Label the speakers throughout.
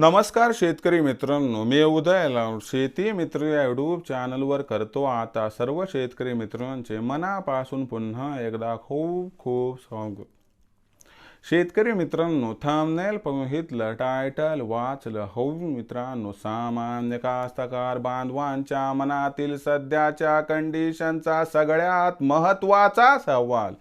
Speaker 1: नमस्कार शेतकरी मित्रांनो मी उदय शेती मित्र या यूट्यूब चॅनलवर करतो आता सर्व शेतकरी मित्रांचे मनापासून पुन्हा एकदा खूप खूप स्वागत. शेतकरी मित्रांनो थांबनेल बघितलं टायटल वाचलं. हो मित्रांनो सामान्य कास्तकार बांधवांच्या मनातील सध्याच्या कंडिशनचा सगळ्यात महत्त्वाचा सवाल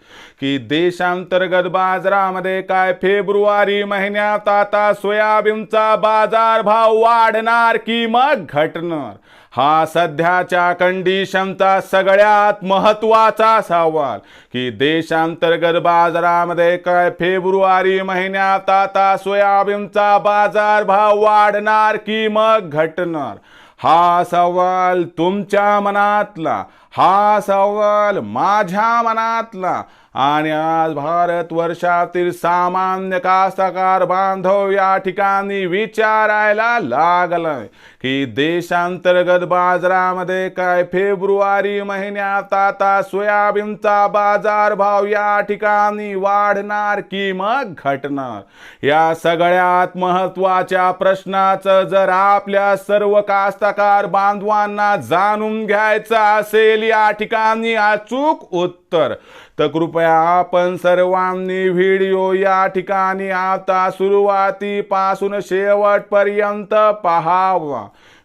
Speaker 1: की देशांतर्गत बाजारामध्ये काय फेब्रुवारी महिन्यात आता सोयाबीनचा बाजारभाव वाढणार की मग घटणार? हा सध्याच्या कंडिशनचा सगळ्यात महत्त्वाचा सवाल की देशांतर्गत बाजारामध्ये काय फेब्रुवारी महिन्यात आता सोयाबीनचा बाजारभाव वाढणार की मग घटणार? हा सवाल तुमच्या मनातला हा सवाल माझ्या मनातला. आणि आज भारत वर्षातील सामान्य कास्तकार बांधव या ठिकाणी विचारायला लागलाय. की देशांतर्गत बाजारामध्ये काय फेब्रुवारी महिन्यात आता सोयाबीनचा बाजारभाव या ठिकाणी वाढणार की मग घटणार? या सगळ्यात महत्त्वाच्या प्रश्नाचं जर आपल्या सर्व कास्तकार बांधवांना जाणून घ्यायचं असेल या ठिकाणी अचूक उत्तर. तर कृपया आपण सर्वांनी व्हिडिओ या ठिकाणी आता सुरुवातीपासून शेवटपर्यंत पहावा.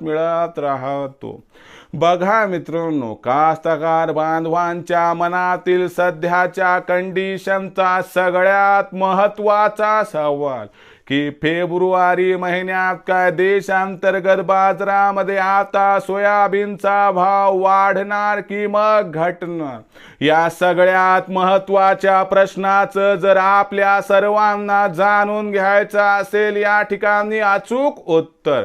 Speaker 1: मिळत राहतो. बघा मित्रांनो कास्तकार बांधवांच्या मनातील सध्याच्या कंडिशनचा सगळ्यात महत्त्वाचा सवाल की फेब्रुवारी महिन्यात काय देशांतर्गत बाजारामध्ये आता सोयाबीनचा भाव वाढणार की मग घटणार? या सगळ्यात महत्त्वाच्या प्रश्नाचं जर आपल्या सर्वांना जाणून घ्यायचं असेल या ठिकाणी अचूक उत्तर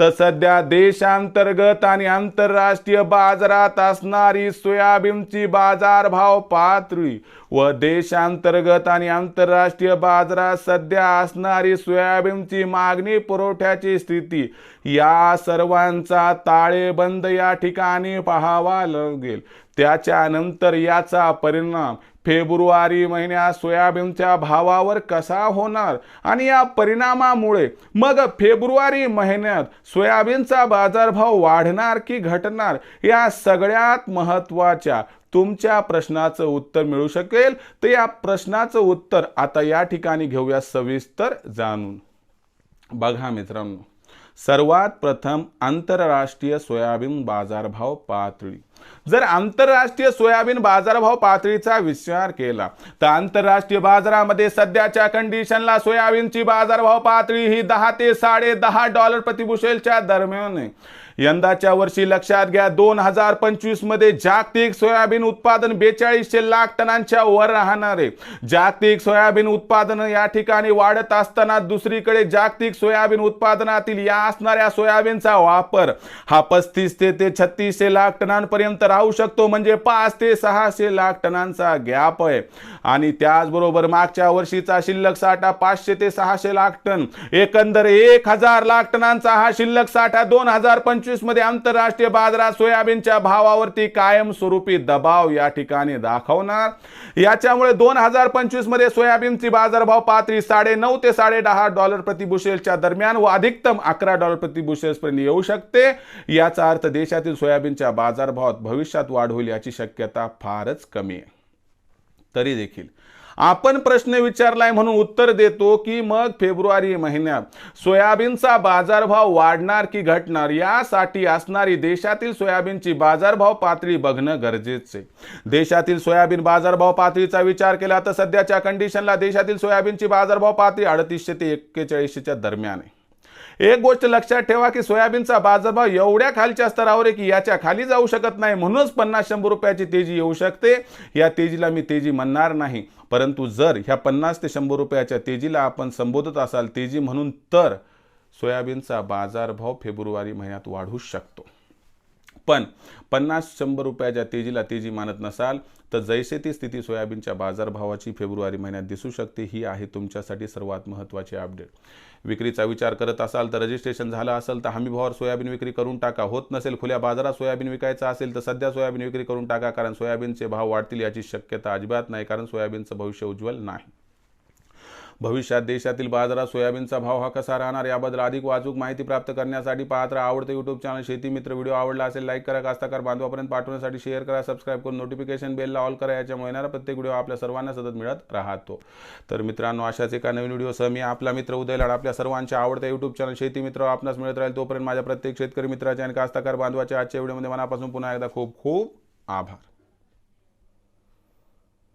Speaker 1: तर सध्या देशांतर्गत आणि आंतरराष्ट्रीय बाजारात असणारी सोयाबीनची बाजारभाव पातळी व देशांतर्गत आणि आंतरराष्ट्रीय बाजारात सध्या असणारी सोयाबीनची मागणी पुरवठ्याची स्थिती या सर्वांचा ताळेबंद या ठिकाणी पाहावा लागेल. त्याच्यानंतर याचा परिणाम फेब्रुवारी महिन्यात सोयाबीनच्या भावावर कसा होणार? आणि या परिणामामुळे मग फेब्रुवारी महिन्यात सोयाबीनचा बाजारभाव वाढणार की घटणार? या सगळ्यात महत्त्वाच्या तुमच्या प्रश्नाचं उत्तर मिळू शकेल. तर या प्रश्नाचं उत्तर आता या ठिकाणी घेऊया सविस्तर जाणून. बघा मित्रांनो सर्वात प्रथम आंतरराष्ट्रीय सोयाबीन बाजारभाव पातळी. जर आंतरराष्ट्रीय सोयाबीन बाजारभाव पातळीचा विचार केला तर आंतरराष्ट्रीय बाजारामध्ये सध्याच्या कंडिशनला सोयाबीनची बाजारभाव पातळी ही दहा ते साडे दहा डॉलर प्रतिबुशेलच्या दरम्यान आहे. यंदाच्या वर्षी लक्षात घ्या दोन हजार पंचवीसमध्ये जागतिक सोयाबीन उत्पादन बेचाळीसशे लाख टनांच्या वर राहणार आहे. जागतिक सोयाबीन उत्पादन या ठिकाणी वाढत असताना दुसरीकडे जागतिक सोयाबीन उत्पादनातील या असणाऱ्या सोयाबीनचा वापर हा पस्तीस ते ते छत्तीसशे लाख टनांपर्यंत राहू शकतो म्हणजे पाच ते सहाशे लाख टनांचा गॅप आहे. आणि त्याचबरोबर मागच्या वर्षीचा शिल्लक साठा पाचशे ते सहाशे लाख टन. एकंदर एक हजार लाख टनांचा हा शिल्लक साठा दोन हजार पंचवीसमध्ये आंतरराष्ट्रीय बाजारात सोयाबीनच्या भावावरती कायमस्वरूपी दबाव या ठिकाणी दाखवणार. याच्यामुळे दोन हजार पंचवीसमध्ये सोयाबीनची बाजारभाव पातळी साडे नऊ ते साडे दहा डॉलर प्रति बुशेलच्या दरम्यान व अधिकतम अकरा डॉलर प्रति बुशेल्सपर्यंत येऊ शकते. याचा अर्थ देशातील सोयाबीनच्या बाजारभावात भविष्यात वाढ होईल याची शक्यता फारच कमी आहे. तरी देखील. आपण प्रश्न विचारलाय म्हणून उत्तर देतो की मग फेब्रुवारी महिन्यात सोयाबीनचा बाजारभाव वाढणार की घटणार यासाठी असणारी देशातील सोयाबीनची बाजारभाव पातळी बघणं गरजेचं आहे. देशातील सोयाबीन बाजारभाव पातळीचा विचार केला तर सध्याच्या कंडिशनला देशातील सोयाबीनची बाजारभाव पातळी अडतीसशे ते एक्केचाळीसशेच्या दरम्यान आहे. एक गोष्ट लक्षात ठेवा की सोयाबीनचा बाजारभाव एवढ्या खालच्या स्तरावर आहे की याच्या खाली जाऊ शकत नाही. म्हणूनच पन्नास शंभर रुपयाची तेजी येऊ शकते. या तेजीला मी तेजी म्हणणार नाही. परंतु जर ह्या पन्नास ते शंभर रुपयाच्या तेजीला आपण संबोधत असाल तेजी म्हणून तर सोयाबीनचा बाजारभाव फेब्रुवारी महिन्यात वाढू शकतो. पण पन्नास शंभर रुपयाच्या तेजीला तेजी मानत नसाल तर जैसे ती स्थिती सोयाबीनच्या बाजारभावाची फेब्रुवारी महिन्यात दिसू शकते ही आहे तुमच्यासाठी सर्वात महत्त्वाची अपडेट. विक्रीचा विचार करत असाल तर रजिस्ट्रेशन झालं असेल तर हमी भावावर सोयाबीन विक्री करून टाका. होत नसेल खुल्या बाजारात सोयाबीन विकायचं असेल तर सध्या सोयाबीन विक्री करून टाका कारण सोयाबीनचे भाव वाढतील याची शक्यता अजिबात नाही कारण सोयाबीनचं भविष्य उज्ज्वल नाही. भविष्यात देशातील बाजारात सोयाबीनचा भाव हा कसा राहणार याबद्दल अधिक वाचूक माहिती प्राप्त करण्यासाठी पाहत राहा. आवडते युट्यूब चॅनल शेती मित्र व्हिडिओ आवडला असेल लाईक करा. कास्ताकार बांधवापर्यंत पाठवण्यासाठी शेअर करा. सबस्क्राईब करून नोटिफिकेशन बेलला ऑल करा. याच्यामुळे येणारा प्रत्येक व्हिडिओ आपल्या सर्वांना सतत मिळत राहतो. तर मित्रांनो अशाच एका नवीन व्हिडिओसह मी आपला मित्र उदय लाड आपल्या सर्वांच्या आवडत्या युट्यूब चॅनल शेती मित्र आपणास मिळत राहील तोपर्यंत माझ्या प्रत्येक शेतकरी मित्राच्या आणि कास्ताकार बांधवाच्या आजच्या व्हिडिओमध्ये मनापासून पुन्हा एकदा खूप खूप आभार.